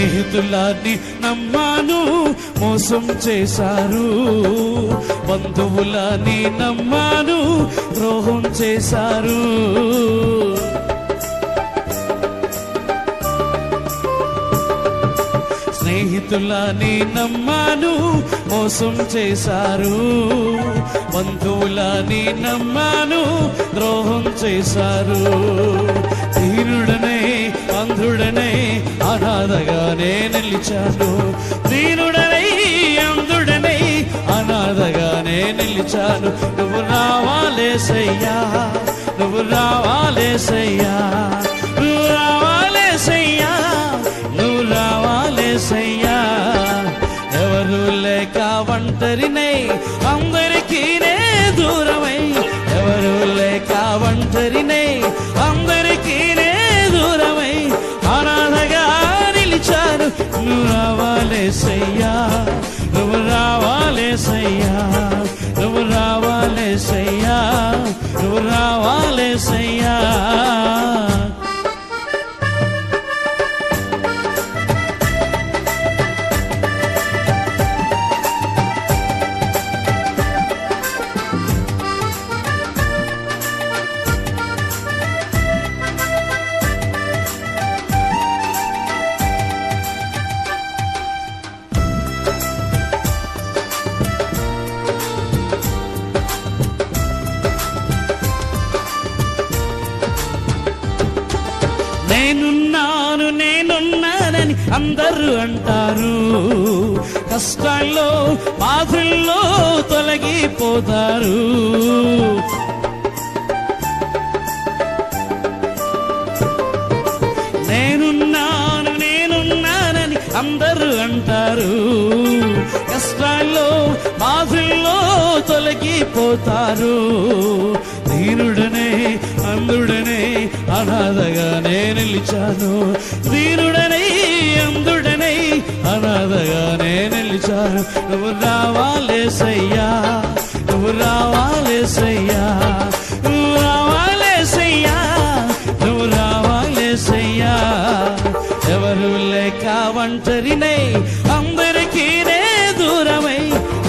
స్నేహితులాన్ని నమ్మాను మోసం చేశారు. బంధువులని నమ్మాను ద్రోహం చేశారు. స్నేహితులని నమ్మాను మోసం చేశారు. బంధువులని నమ్మాను ద్రోహం చేశారు. అనాథగానే నిలిచాను. దీనుడనై అందుడనై అనాథగానే నిలిచాను. నువ్వు రావాలేసయ్యా నువ్వు రావాలేసయ్యా నువ్వు రావాలేసయ్యా నువ్వు రావాలేసయ్యా ఎవరు లేక ఒంటరినై అందరికీ రావాలేసయ్యా నువ్వు రావాలేసయ్యా నువ్వు రావాలేసయ్యా నువ్వు రావాలేసయ్యా నేనున్నాను నేనున్నానని అందరూ అంటారు. కష్టాల్లో బాధల్లో తొలగిపోతారు. నేనున్నాను నేనున్నానని అందరూ అంటారు. కష్టాల్లో బాధల్లో తొలగిపోతారు. ధీరుడు నిలిచాను. దీనుడనై అందుడనై అనాథగానే నిలిచాను. నువ్వు రావాలేసయ్యా నువ్వు రావాలేసయ్యా నువ్వు రావాలేసయ్యా నువ్వు రావాలేసయ్యా ఎవరు లేక ఒంటరినై అందరికీ దూరమై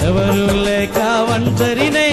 ఎవరు లేక ఒంటరినై